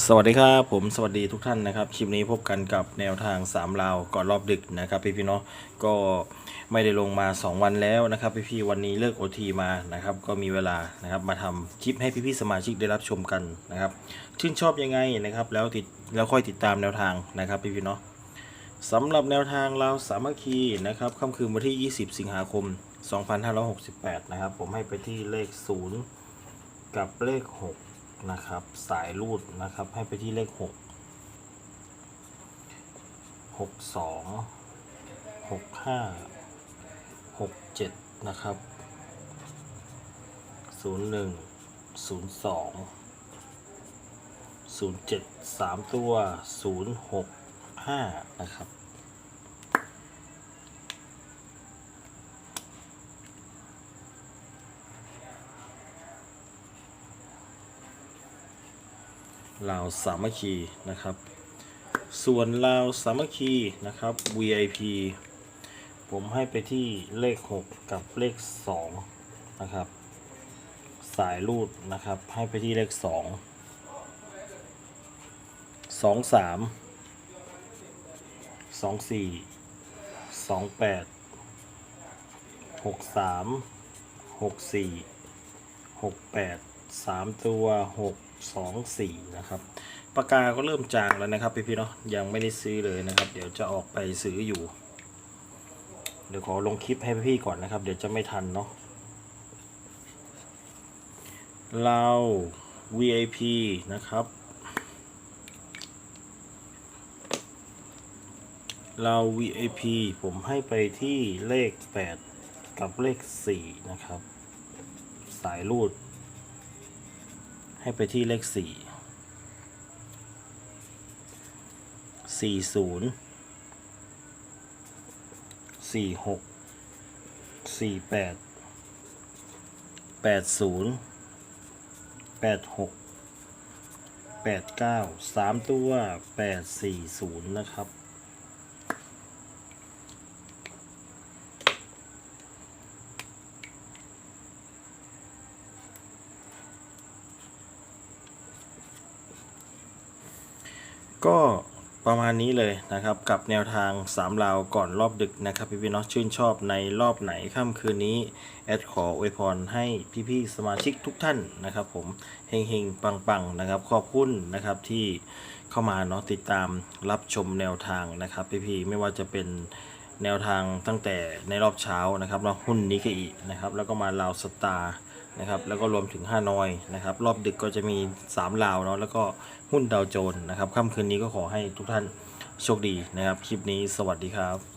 สวัสดีครับผมสวัสดีทุกท่านนะครับ คลิปนี้พบกันกับแนวทาง3ลาวก่อนรอบดึกนะครับพี่พี่เนาะก็ไม่ได้ลงมา 2 วันแล้วนะครับพี่พี่วันนี้เลิกโอทีมานะครับก็มีเวลานะครับมาทำคลิปให้พี่พี่สมาชิกได้รับชมกันนะครับชื่นชอบยังไงนะครับแล้วติดแล้วค่อยติดตามแนวทางนะครับพี่พี่เนาะสำหรับแนวทางเราวสามัคคีนะครับค่ำคืนวันที่ 20 สิงหาคม 2568 นะครับผมให้ไปที่เลข 0 กับเลข 6 นะครับ สายรูดนะครับ ให้ไปที่เลขหกหกสองหกห้าหกเจ็ดนะครับศูนย์หนึ่งศูนย์สองศูนย์เจ็ดสามตัวศูนย์หกห้านะครับ ลาวสามัคคีนะครับ ส่วนลาวสามัคคีนะครับ VIP ผมให้ไปที่เลข 6 กับเลข 2 นะครับ สายรูดนะครับ ให้ไปที่เลข 2 2 3 2 4 2 8 6 3 6 4หกแปด สามตัวหกสองสี่นะครับปากกาก็เริ่มจางแล้วนะครับพี่พี่เนาะยังไม่ได้ซื้อเลยนะครับ เดี๋ยวจะออกไปซื้ออยู่ เดี๋ยวขอลงคลิปให้พี่ก่อนนะครับ เดี๋ยวจะไม่ทันเนาะเรา VIP นะครับเรา VIP ผมให้ไปที่เลข 8 กับเลข 4 นะครับ สายรูด ให้ไปที่เลขสี่สี่ศูนย์สี่หกสี่แปดแปดศูนย์แปดหกแปดเก้าสามตัวแปดสี่ศูนย์นะครับ ก็ประมาณนี้เลยนะครับกับแนวทาง3ลาวก่อนรอบดึกนะครับ พี่พี่ๆเนาะชื่นชอบในรอบไหนค่ำคืนนี้ แอดขออวยพรให้พี่ๆสมาชิกทุกท่านนะครับ ผมเฮงเฮงปังปังๆนะครับ ขอบคุณนะครับที่เข้ามาเนาะติดตามรับชมแนวทางนะครับ พี่ๆไม่ว่าจะเป็นแนวทางตั้งแต่ในรอบเช้านะครับเนาะหุ้นนิเคอีนะครับ แล้วก็มาลาวสตาร์ นะครับแล้วก็รวมถึงฮานอยนะครับรอบดึกก็จะมี 3 ลาวเนาะแล้วก็หุ้นดาวโจนส์นะครับค่ำคืนนี้ก็ขอให้ทุกท่านโชคดีนะครับ คลิปนี้สวัสดีครับ